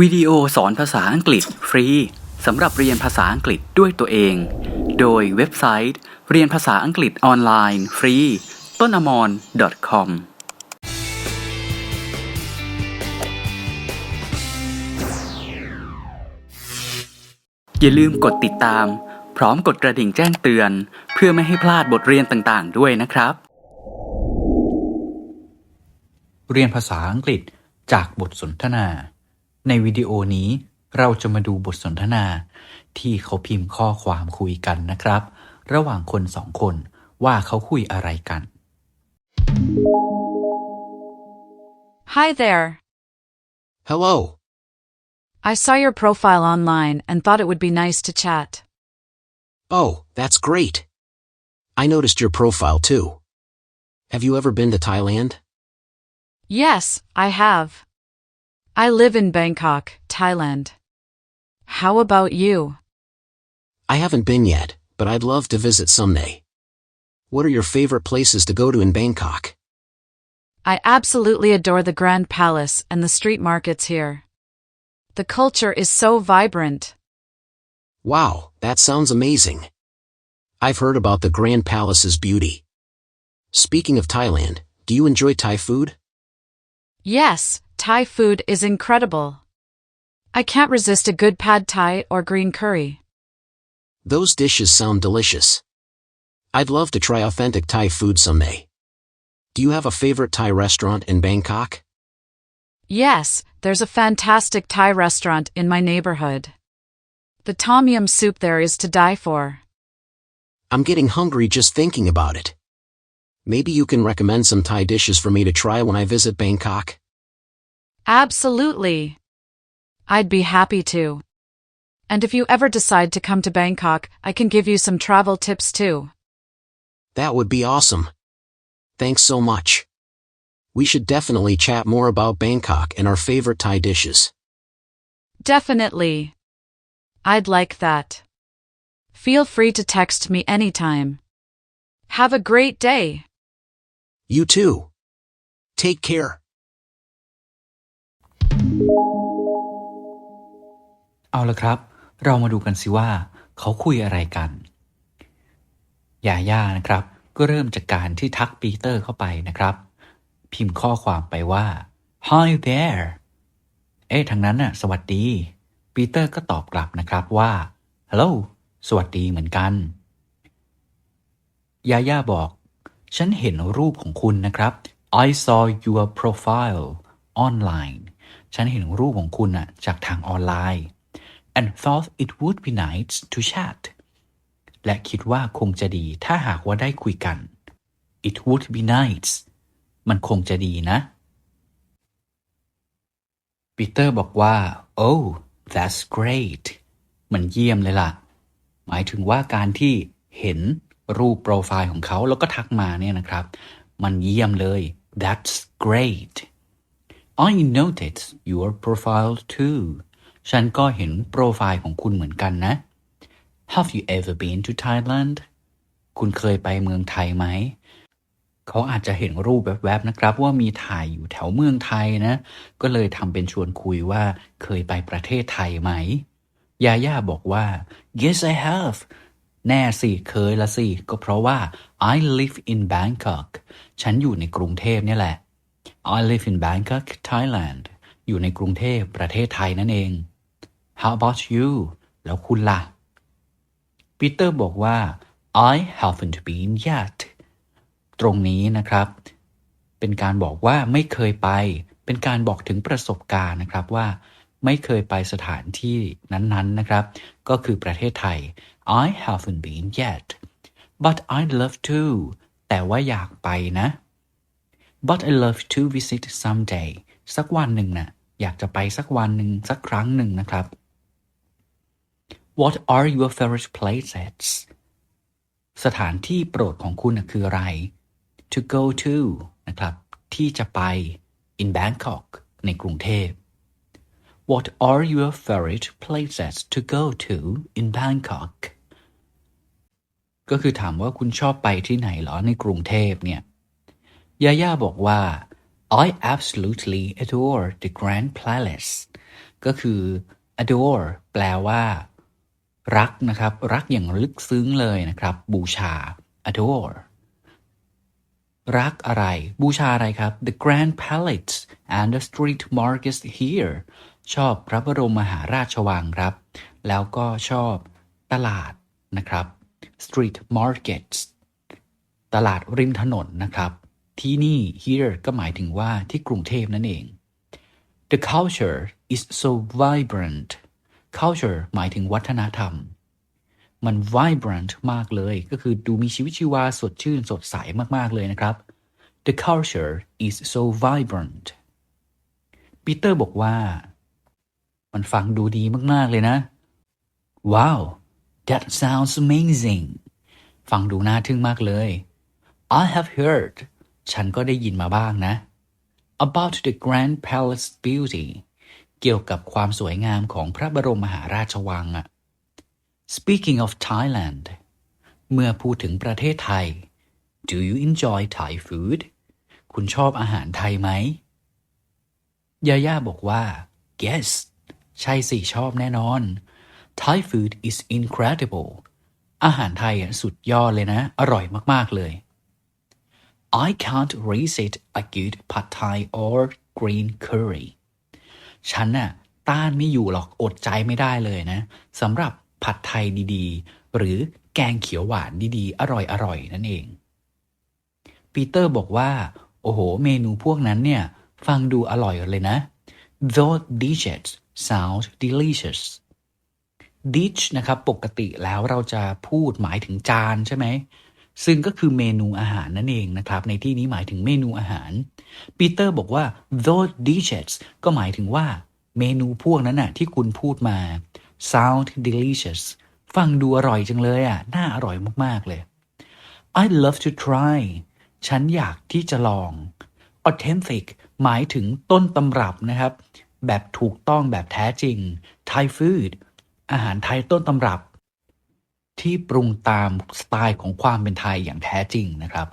วิดีโอสอนภาษาอังกฤษฟรีสำหรับเรียนภาษาอังกฤษด้วยตัวเอง โดยเว็บไซต์ เรียนภาษาอังกฤษออนไลน์ฟรีต้นอมร .com อย่าลืมกดติดตาม พร้อมกดกระดิ่งแจ้งเตือน เพื่อไม่ให้พลาดบทเรียนต่างๆ ด้วยนะครับ เรียนภาษาอังกฤษจากบทสนทนา ในวิดีโอนี้เราจะมาดูบทสนทนา ที่เขาพิมพ์ข้อความคุยกันนะครับ ระหว่างคนสองคนว่าเขาคุยอะไรกัน Hi there. Hello. I saw your profile online and thought it would be nice to chat. Oh, that's great. I noticed your profile too. Have you ever been to Thailand? Yes, I have. I live in Bangkok, Thailand. How about you? I haven't been yet, but I'd love to visit someday. What are your favorite places to go to in Bangkok? I absolutely adore the Grand Palace and the street markets here. The culture is so vibrant. Wow, that sounds amazing. I've heard about the Grand Palace's beauty. Speaking of Thailand, do you enjoy Thai food? Yes, Thai food is incredible. I can't resist a good pad Thai or green curry. Those dishes sound delicious. I'd love to try authentic Thai food someday. Do you have a favorite Thai restaurant in Bangkok? Yes, there's a fantastic Thai restaurant in my neighborhood. The tom yum soup there is to die for. I'm getting hungry just thinking about it. Maybe you can recommend some Thai dishes for me to try when I visit Bangkok? Absolutely. I'd be happy to. And if you ever decide to come to Bangkok, I can give you some travel tips too. That would be awesome. Thanks so much. We should definitely chat more about Bangkok and our favorite Thai dishes. Definitely. I'd like that. Feel free to text me anytime. Have a great day. You too. Take care. เอาละครับ เรามาดูกันสิว่า เขาคุยอะไรกันยาย่านะครับ ก็เริ่มจากการที่ทักปีเตอร์เข้าไปนะครับ พิมพ์ข้อความไปว่า Hi there เอ๊ะทางนั้นน่ะ สวัสดี ปีเตอร์ก็ตอบกลับนะครับว่า Hello สวัสดีเหมือนกัน ยาย่าบอก ฉันเห็นรูปของคุณนะครับ I saw your profile online ฉันเห็นรูปของคุณน่ะจากทางออนไลน์ and thought it would be nice to chat และคิดว่าคงจะดีถ้าหากว่าได้คุยกัน it would be nice มันคงจะดีนะ ปีเตอร์บอกว่า oh that's great มันเยี่ยมเลยล่ะ หมายถึงว่าการที่เห็นรูปโปรไฟล์ของเขาแล้วก็ทักมาเนี่ยนะครับ มันเยี่ยมเลย that's great I noticed your profile too ฉันก็เห็นโปรไฟล์ของคุณเหมือนกันนะ Have you ever been to Thailand คุณเคยไปเมืองไทยไหม เขาอาจจะเห็นรูปแวบๆนะครับ ว่ามีถ่ายอยู่แถวเมืองไทยนะ ก็เลยทำเป็นชวนคุยว่าเคยไปประเทศไทยไหม ยาย่าบอกว่า yes I have แน่สิ เคยละสิ ก็เพราะว่า I live in Bangkok ฉันอยู่ในกรุงเทพเนี่ยแหละ I live in Bangkok Thailand อยู่ในกรุงเทพประเทศไทยนั่นเอง How about you แล้วคุณล่ะปีเตอร์บอกว่า I haven't been yet ตรงนี้นะครับ เป็นการบอกว่าไม่เคยไป เป็นการบอกถึงประสบการณ์นะครับว่าไม่เคยไปสถานที่นั้นๆนะครับ ก็คือประเทศไทย I haven't been yet but I'd love to แต่ว่าอยากไปนะ but I love to visit someday สักวันหนึ่งนะ่ะอยากจะไปสักวันหนึ่งสักครั้งหนึ่งนะครับ What are your favorite places สถานที่โปรดของคุณคืออะไร to go to นะครับ ที่จะไป in Bangkok ในกรุงเทพ What are your favorite places to go to in Bangkok ก็คือถามว่าคุณชอบไปที่ไหนเหรอในกรุงเทพเนี่ยยาย่าบอกว่า I absolutely adore the Grand Palace ก็คือ adore แปลว่า รักนะครับ รักอย่างลึกซึ้งเลยนะครับ บูชา adore รักอะไร บูชาอะไรครับ the grand palace and the street markets here ชอบพระบรมมหาราชวังครับ แล้วก็ชอบตลาดนะครับ street markets ตลาดริมถนนนะครับ ที่นี่ here ก็หมายถึงว่าที่กรุงเทพนั่นเอง the culture is so vibrant culture หมายถึงวัฒนธรรม มัน vibrant มากเลย ก็คือดูมีชีวิตชีวาสดชื่นสดใสมากๆเลยนะครับ The culture is so vibrant ปีเตอร์บอกว่า มันฟังดูดีมากๆเลยนะ Wow that sounds amazing ฟังดูน่าทึ่งมากเลย I have heard ฉันก็ได้ยินมาบ้างนะ about the Grand Palace beauty เกี่ยวกับความสวยงามของพระบรมมหาราชวังอะ Speaking of Thailand เมื่อพูดถึงประเทศไทย Do you enjoy Thai food คุณชอบอาหารไทยไหม ยาย่าบอกว่า Yes ใช่สิชอบแน่นอน Thai food is incredible อาหารไทยอะสุดยอดเลยนะ อร่อยมาก ๆ เลย I can't resist a good pad thai or green curry ฉันน่ะต้านไม่อยู่หรอกอดใจไม่ได้เลยนะสำหรับผัดไทยดีๆ หรือแกงเขียวหวานดีๆ อร่อยๆ นั่นเอง ปีเตอร์บอกว่า โอ้โห เมนูพวกนั้นเนี่ย ฟังดูอร่อยเลยนะ Those dishes sound delicious dish นะครับ ปกติแล้วเราจะพูดหมายถึงจานใช่ไหม ซึ่งก็คือเมนูอาหารนั่นเองนะครับ ในที่นี้หมายถึงเมนูอาหารปีเตอร์บอกว่า those dishes ก็หมายถึงว่าเมนูพวกนั้นน่ะที่คุณพูดมา sound delicious ฟังดูอร่อยจังเลยอะ น่าอร่อยมาก ๆ เลย i love to try ฉันอยากที่จะลอง authentic หมายถึงต้นตำรับนะครับ แบบถูกต้องแบบแท้จริง Thai food อาหารไทยต้นตำรับ ที่ปรุงตามสไตล์ของความเป็นไทยอย่างแท้จริงนะครับ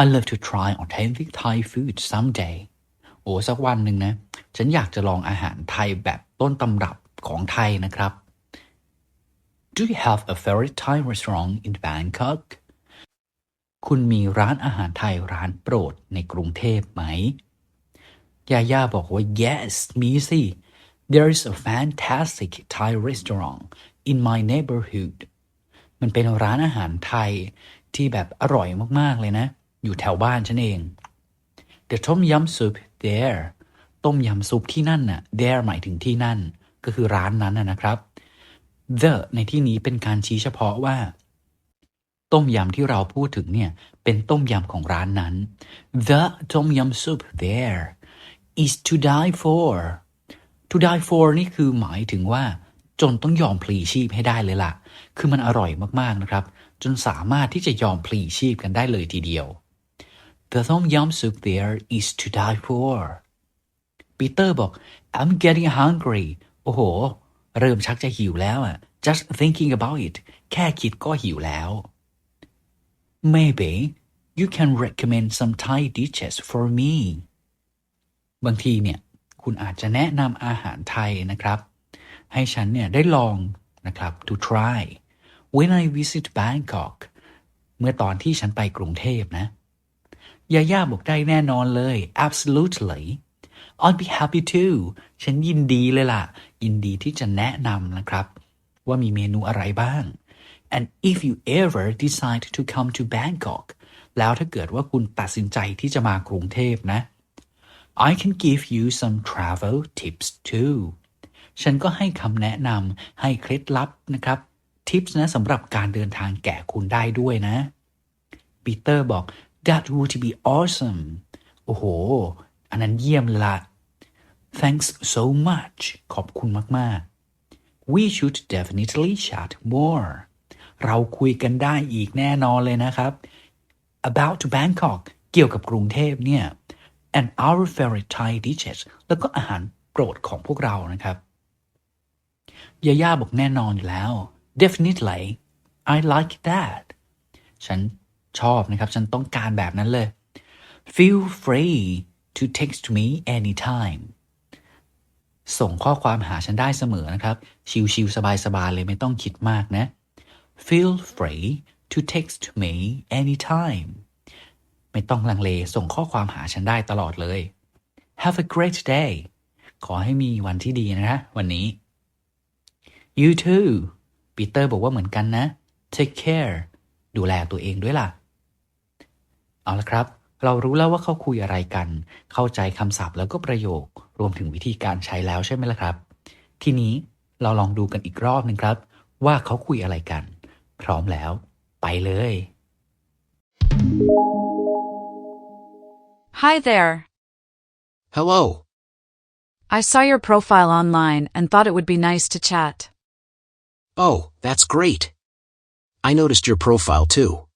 I love to try authentic Thai food someday โอ้สักวันหนึ่งนะ ฉันอยากจะลองอาหารไทยแบบต้นตำรับของไทยนะครับ Do you have a favorite Thai restaurant in Bangkok คุณมีร้านอาหารไทยร้านโปรดในกรุงเทพไหม ยาย่าบอกว่า yes มีสิ there is a fantastic Thai restaurant in my neighborhood มันเป็นร้านอาหารไทยที่แบบอร่อยมากๆเลยนะ อยู่แถวบ้านฉันเอง The Tom Yum Soup there ต้มยำซุปที่นั่นน่ะ there หมายถึงที่นั่น ก็คือร้านนั้นนะครับ the ในที่นี้เป็นการชี้เฉพาะว่า ต้มยำที่เราพูดถึงเนี่ยเป็นต้มยำของร้านนั้น The Tom Yum Soup there is to die for to die for นี่คือหมายถึงว่า จนต้องยอมพลีชีพให้ได้เลยล่ะ คือมันอร่อยมากๆนะครับ จนสามารถที่จะยอมพลีชีพกันได้เลยทีเดียว The Tom Yum Soup there is to die for ปีเตอร์บอก I'm getting hungry โอ้โห เริ่มชักจะหิวแล้วอะ just thinking about it แค่คิดก็หิวแล้ว Maybe you can recommend some Thai dishes for me บางทีเนี่ย คุณอาจจะแนะนำอาหารไทยนะครับ ให้ฉันเนี่ยได้ลองนะครับ to try when I visit Bangkok เมื่อตอนที่ฉันไปกรุงเทพนะยาย่าบอกได้แน่นอนเลย absolutely I'd be happy too ฉันยินดีเลยล่ะ ยินดีที่จะแนะนำนะครับ ว่ามีเมนูอะไรบ้าง and if you ever decide to come to Bangkok แล้วถ้าเกิดว่าคุณตัดสินใจที่จะมากรุงเทพนะ I can give you some travel tips too ฉันก็ให้คำแนะนำให้เคล็ดลับนะครับ tips นะสำหรับการเดินทางแก่คุณได้ด้วยนะปีเตอร์บอก that would be awesome โอ้โห อันนั้นเยี่ยมละ thanks so much ขอบคุณมาก ๆ we should definitely chat more เราคุยกันได้อีกแน่นอนเลยนะครับ about Bangkok เกี่ยวกับกรุงเทพเนี่ย and our favorite Thai dishes แล้วก็อาหารโปรดของพวกเรานะครับ ยาย่าบอกแน่นอนอยู่แล้ว definitely I like that ฉันชอบนะครับ ฉันต้องการแบบนั้นเลย feel free to text me anytime ส่งข้อความหาฉันได้เสมอนะครับ ชิวๆสบายๆเลยไม่ต้องคิดมากนะ Feel free to text me anytime ไม่ต้องลังเลส่งข้อความหาฉันได้ตลอดเลย Have a great day ขอให้มีวันที่ดีนะ วันนี้ You too ปีเตอร์บอกว่าเหมือนกันนะ Take care ดูแลตัวเองด้วยล่ะ เอาละครับ เรารู้แล้วว่าเขาคุยอะไรกัน เข้าใจคำศัพท์แล้วก็ประโยค รวมถึงวิธีการใช้แล้วใช่ไหมล่ะครับ ทีนี้เราลองดูกันอีกรอบหนึ่งครับ ว่าเขาคุยอะไรกัน พร้อมแล้ว ไปเลย Hi there. Hello. I saw your profile online and thought it would be nice to chat. Oh, that's great. I noticed your profile too.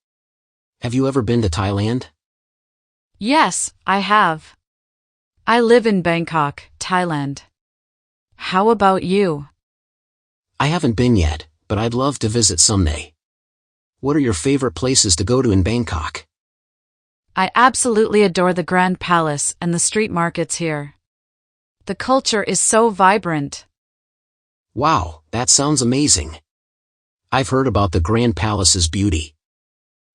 Have you ever been to Thailand? Yes, I have. I live in Bangkok, Thailand. How about you? I haven't been yet, but I'd love to visit someday. What are your favorite places to go to in Bangkok? I absolutely adore the Grand Palace and the street markets here. The culture is so vibrant. Wow, that sounds amazing. I've heard about the Grand Palace's beauty.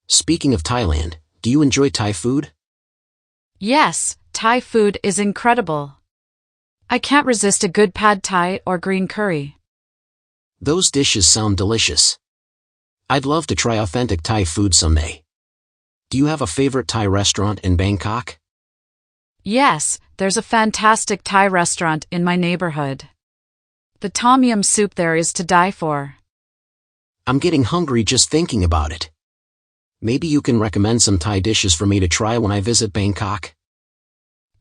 Speaking of Thailand, do you enjoy Thai food? Yes, Thai food is incredible. I can't resist a good pad Thai or green curry. Those dishes sound delicious. I'd love to try authentic Thai food someday. Do you have a favorite Thai restaurant in Bangkok? Yes, there's a fantastic Thai restaurant in my neighborhood. The tom yum soup there is to die for. I'm getting hungry just thinking about it. Maybe you can recommend some Thai dishes for me to try when I visit Bangkok?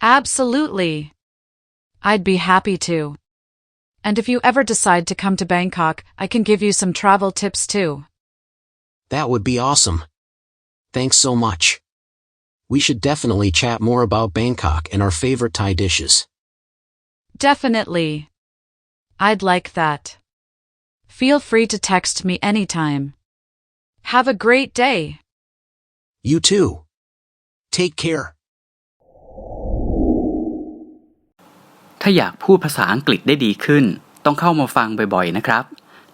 Absolutely. I'd be happy to. And if you ever decide to come to Bangkok, I can give you some travel tips too. That would be awesome. Thanks so much. We should definitely chat more about Bangkok and our favorite Thai dishes. Definitely. I'd like that. Feel free to text me anytime. Have a great day. You too. Take care. ถ้าอยากพูดภาษาอังกฤษได้ดีขึ้น ต้องเข้ามาฟังบ่อยๆนะครับ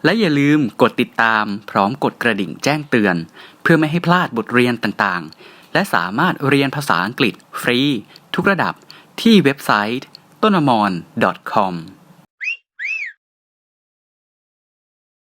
และอย่าลืมกดติดตามพร้อมกดกระดิ่งแจ้งเตือน เพื่อไม่ให้พลาดบทเรียนต่างๆ และสามารถเรียนภาษาอังกฤษฟรี ทุกระดับที่เว็บไซต์ต้นมอน .com